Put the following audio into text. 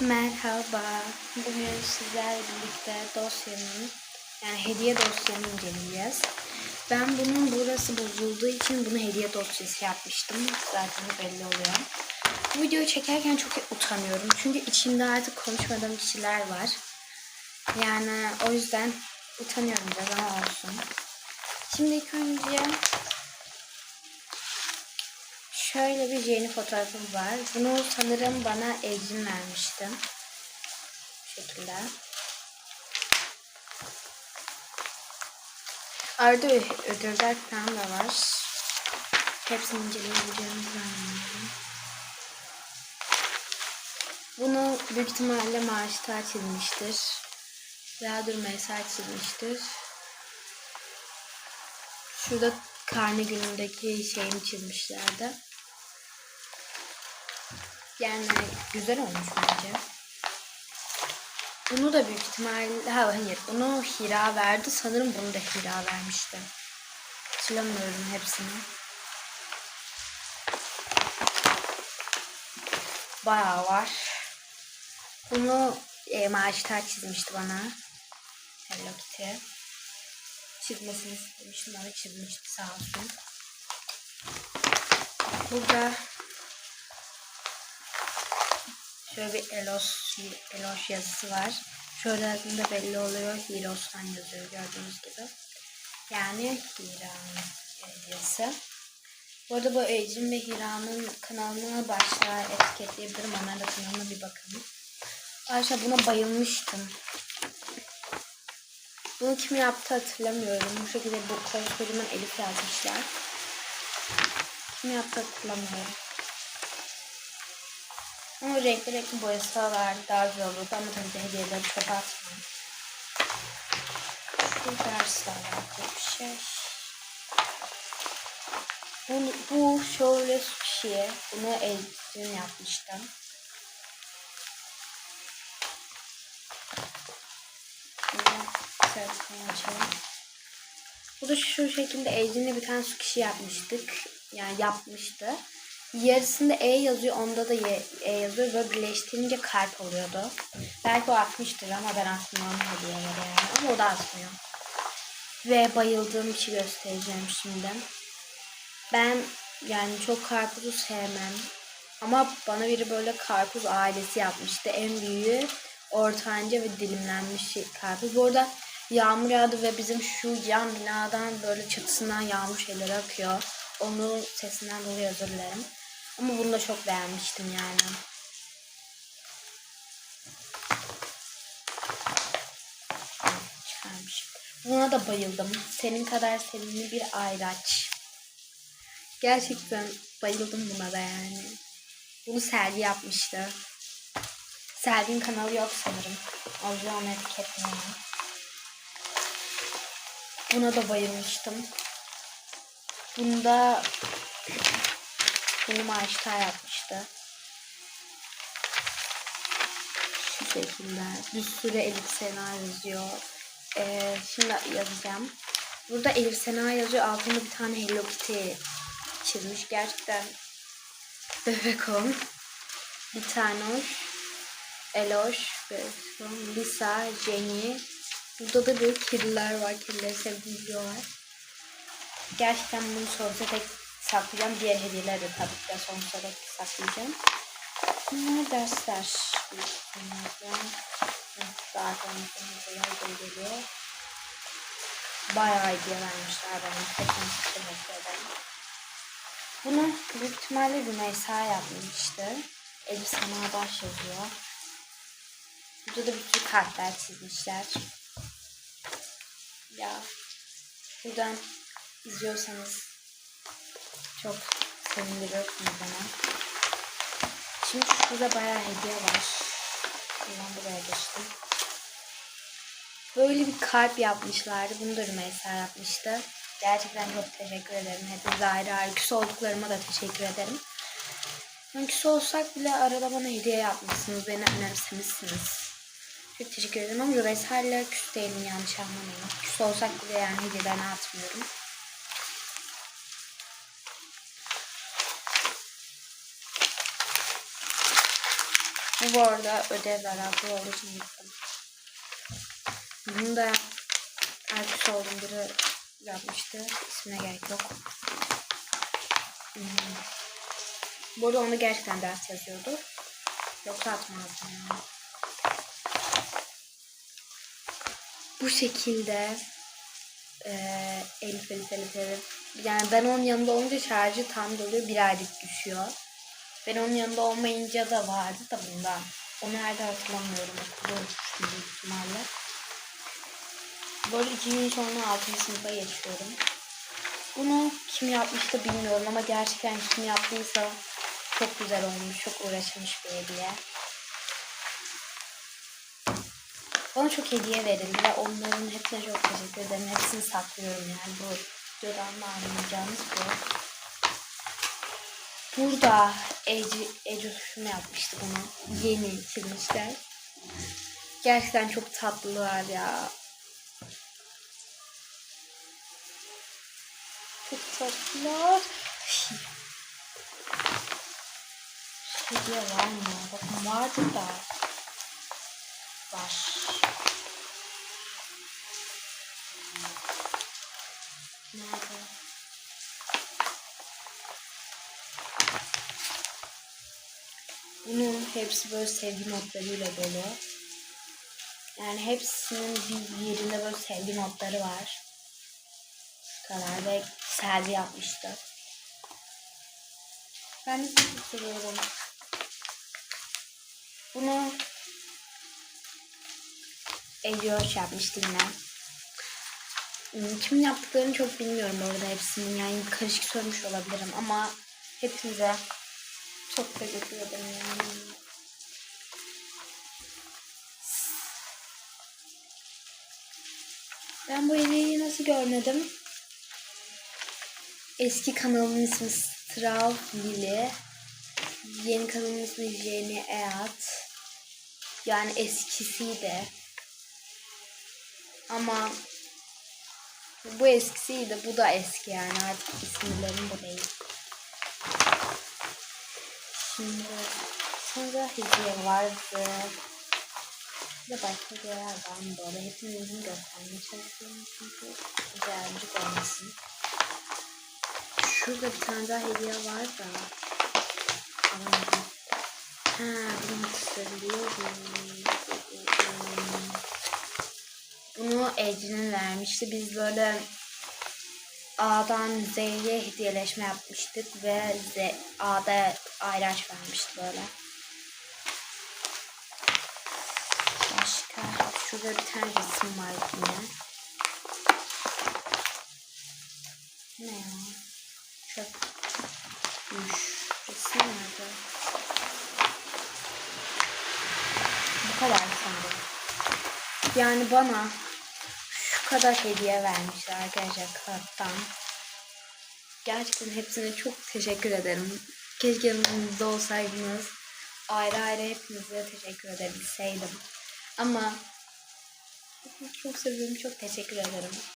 Merhaba. Bugün sizlerle birlikte dosyanın yani hediye dosyanı inceleyeceğiz. Ben bunun burası bozulduğu için bunu hediye dosyası yapmıştım. Zaten belli oluyor. Bu videoyu çekerken çok utanıyorum. Çünkü içinde artık konuşmadığım kişiler var. Yani o yüzden utanıyorum biraz ama olsun. Şimdi ilk önce Şöyle bir yeni fotoğrafım var. Bunu sanırım bana Ecin vermişti. Bu şekilde. Arada ö- ödüller falan da var. Hepsini inceleyebileceğimi. Bunu büyük ihtimalle maaşlar çizmiştir. Veya durmaysa çizmiştir. Şurada karne günündeki şeyimi çizmişlerdi. Yani güzel olmuş bence. Bunu da büyük ihtimalle ha, hayır bunu Hira verdi. Sanırım bunu da Hira vermişti. Hatırlamıyorum hepsini. Bayağı var. Bunu e, maaşlar çizmişti bana. Hello Kitty. Çizmesini istemiştim. Onu çizmişti sağ olsun. Burada Şöyle bir Elos, Elos yazısı var. Şöyle adında belli oluyor. Hiros'tan yazıyor gördüğünüz gibi. Yani Hira'nın yazısı. Bu arada bu Ecrin ve Hira'nın kanalına başlığa etiketleyebilirim. Onların da kanalına bir bakın. Arkadaşlar buna bayılmıştım. Bunu kim yaptı hatırlamıyorum. Bu şekilde bu koskocaman Elif yazmışlar. Kim yaptı hatırlamıyorum. Ama renkli renkli boyasalar daha güzel olurdu ama tabii ki hediyeleri çöpe atmayın. Şu dersle alakalı bir şey. Bu, bu şöyle Ecrin yapmıştım. Bunu telefonu açalım. Bu da şu şekilde Ecrin'le bir tane su kişi yapmıştık. Yani yapmıştı. Yarısında E yazıyor, onda da E yazıyor. Böyle birleştirince kalp oluyordu. Belki o atmıştır ama ben atmam hediyeleri yani. Ama o da atmıyor. Ve bayıldığım bir şey göstereceğim şimdi. Ben yani çok karpuzu sevmem. Ama bana biri böyle karpuz ailesi yapmıştı. En büyüğü ortanca ve dilimlenmiş şey- karpuz. Bu arada yağmur yağdı ve bizim şu yan binadan böyle çatısından yağmur şeyleri akıyor. Onun sesinden dolayı özür dilerim. Ama bunu da çok beğenmiştim yani. Çıkarmışım. Buna da bayıldım. Senin kadar sevimli bir ayraç. Gerçekten bayıldım buna da yani. Bunu Selvi yapmıştı. Selvi'nin kanalı yok sanırım. O yüzden onu etiketlemeyin. Buna da bayılmıştım. Bunda bunu maaşta yapmıştı. Şu şekilde. Bir sürü Elif Sena yazıyor. Ee, şimdi yazacağım. Burada Elif Sena yazıyor. Altında bir tane Hello Kitty çizmiş. Gerçekten bebek on. Bir tane. Eloş, Lisa, Jenny. Burada da böyle kediler var. Kedileri sevdiğim diyorlar. Gerçekten bunu sonsuza dek saklayacağım. Diğer hediyeleri de tabii ki de sonsuza dek saklayacağım. Bunlar dersler. Bunlardan zaten hediyeler geliyor. Bayağı hediye vermişler bana. Teşekkür ederim. Bunu büyük ihtimalle Rümeysa yapmıştı. Elif Sena Baş yazıyor. Burada da sürü kartlar çizmişler. Ya buradan izliyorsanız çok sevindiriyorsunuz bana. Şimdi şurada bayağı hediye var. Ben buraya geçtim. Böyle bir kalp yapmışlardı. Bunu da Rümeysa yapmıştı. Gerçekten çok teşekkür ederim. Hepinize ayrı ayrı küs olduklarıma da teşekkür ederim. Yani küs olsak bile arada bana hediye yapmışsınız. Beni önemsemişsiniz. Çok teşekkür ederim ama Rümeysa ile küs değilim yanlış anlamayın. Küs olsak bile yani hediyelerini atmıyorum. Bu arada ödevle alakalı olduğu için yıktım. Bunu da erkek olduğum biri yapmıştı. İsmine gerek yok. Hmm. Bu arada onu gerçekten ders yazıyordu. Yoksa atmazdım yani. Bu şekilde eee Elif Elif Elif Elif. Yani ben onun yanında olunca şarjı tam doluyor. Bir aylık düşüyor. Ben onun yanında olmayınca da vardı da bunda. Onu nerede hatırlamıyorum. Okulda unutmuştum büyük ihtimalle. Arada iki sonra 6. sınıfa geçiyorum. Bunu kim yapmıştı bilmiyorum ama gerçekten kim yaptıysa çok güzel olmuş. Çok uğraşılmış bir hediye. Bana çok hediye verildi ve onların hepsine çok teşekkür ederim. Hepsini saklıyorum yani bu videodan da anlayacağınız bu. Burada Ece, Ece şunu yapmıştı bunu. Yeni çizmişler. Gerçekten çok tatlılar ya. Çok tatlılar. Hediye var mı? Bakın vardı da. Var. Nerede? Bunun hepsi böyle sevgi notlarıyla dolu. Yani hepsinin bir yerinde böyle sevgi notları var. Bu kadar ve Selvi yapmıştı. Ben de seviyorum. Bunu Ediyor yapmıştı yine. Hmm, Kim yaptıklarını çok bilmiyorum orada hepsinin. Yani karışık söylemiş olabilirim ama hepinize çok teşekkür ederim yani. Ben bu hediyeyi nasıl görmedim? Eski kanalımın ismi Strav Lili. Yeni kanalımın ismi Jenny Eat. Yani eskisiydi. Ama bu eskisiydi. Bu da eski yani. Artık isimlerim bu değil. Şimdi sonra hediye vardı. De başka hediyeler var mı böyle? Hepinizin göstermeye çalışıyorum çünkü güzelcik olmasın. Şurada bir tane daha hediye var da. Alamadım. Ha, bunu hatırlıyorum. Bunu Ecrin vermişti. Biz böyle A'dan Z'ye hediyeleşme yapmıştık ve Z, A'da ayraç vermişti böyle. Başka şurada bir tane resim var yine. Ne ya? Çöp. Üş. Resim nerede? Bu kadar sanırım. Yani bana şu kadar hediye vermişler arkadaşlar karttan. Gerçekten hepsine çok teşekkür ederim. Keşke yanımızda olsaydınız. Ayrı ayrı hepinize teşekkür edebilseydim. Ama çok seviyorum. Çok teşekkür ederim.